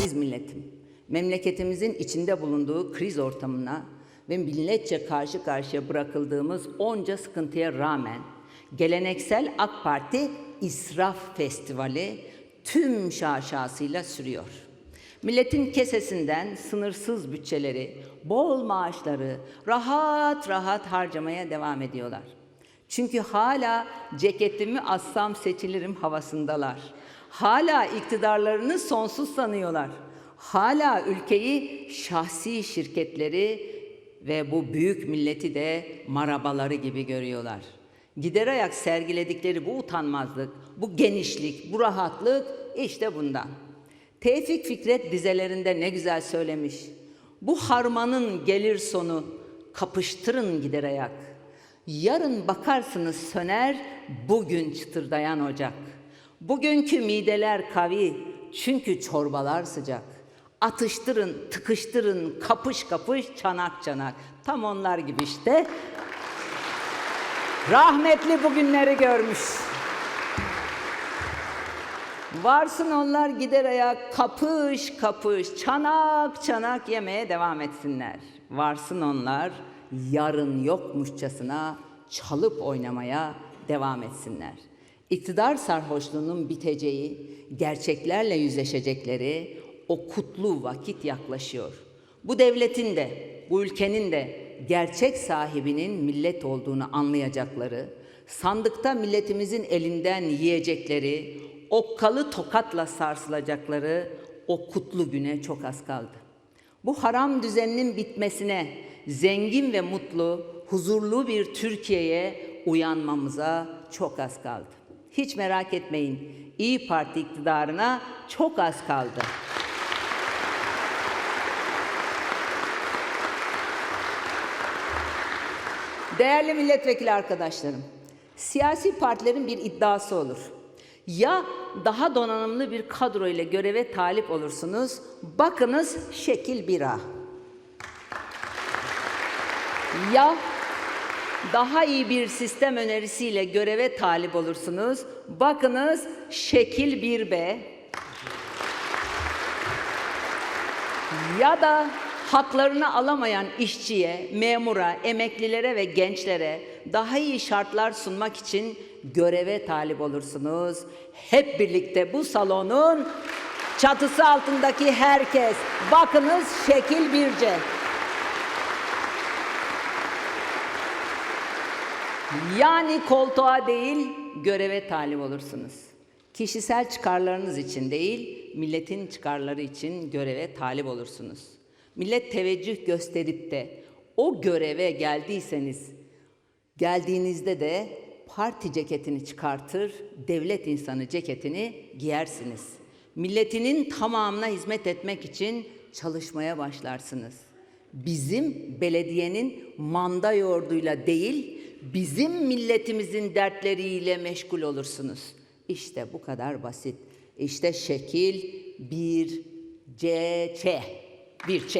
Aziz milletim, memleketimizin içinde bulunduğu kriz ortamına ve milletçe karşı karşıya bırakıldığımız onca sıkıntıya rağmen geleneksel AK Parti İsraf Festivali tüm şaşasıyla sürüyor. Milletin kesesinden sınırsız bütçeleri, bol maaşları rahat rahat harcamaya devam ediyorlar. Çünkü hala ceketimi assam seçilirim havasındalar. Hala iktidarlarını sonsuz sanıyorlar. Hala ülkeyi şahsi şirketleri ve bu büyük milleti de marabaları gibi görüyorlar. Gider ayak sergiledikleri bu utanmazlık, bu genişlik, bu rahatlık işte bundan. Tevfik Fikret dizelerinde ne güzel söylemiş. Bu harmanın gelir sonu kapıştırın gider ayak. Yarın bakarsınız söner bugün çıtırdayan ocak. Bugünkü mideler kavi çünkü çorbalar sıcak. Atıştırın, tıkıştırın, kapış kapış, çanak çanak. Tam onlar gibi işte. Rahmetli bugünleri görmüş. Varsın onlar gider ayak kapış kapış, çanak çanak yemeye devam etsinler. Varsın onlar yarın yokmuşçasına çalıp oynamaya devam etsinler. İktidar sarhoşluğunun biteceği, gerçeklerle yüzleşecekleri o kutlu vakit yaklaşıyor. Bu devletin de, bu ülkenin de gerçek sahibinin millet olduğunu anlayacakları, sandıkta milletimizin elinden yiyecekleri, okkalı tokatla sarsılacakları o kutlu güne çok az kaldı. Bu haram düzeninin bitmesine, zengin ve mutlu, huzurlu bir Türkiye'ye uyanmamıza çok az kaldı. Hiç merak etmeyin, İyi Parti iktidarına çok az kaldı. Değerli milletvekili arkadaşlarım, siyasi partilerin bir iddiası olur. Ya daha donanımlı bir kadro ile göreve talip olursunuz, bakınız şekil 1A. Ya daha iyi bir sistem önerisiyle göreve talip olursunuz, bakınız şekil 1B. Ya da haklarını alamayan işçiye, memura, emeklilere ve gençlere daha iyi şartlar sunmak için göreve talip olursunuz. Hep birlikte bu salonun çatısı altındaki herkes bakınız şekil birce. Yani koltuğa değil göreve talip olursunuz. Kişisel çıkarlarınız için değil, milletin çıkarları için göreve talip olursunuz. Millet teveccüh gösterip de o göreve geldiyseniz, geldiğinizde de parti ceketini çıkartır, devlet insanı ceketini giyersiniz. Milletinin tamamına hizmet etmek için çalışmaya başlarsınız. Bizim belediyenin manda yoğurduyla değil, bizim milletimizin dertleriyle meşgul olursunuz. İşte bu kadar basit. İşte şekil bir C, Ç. Bir Ç.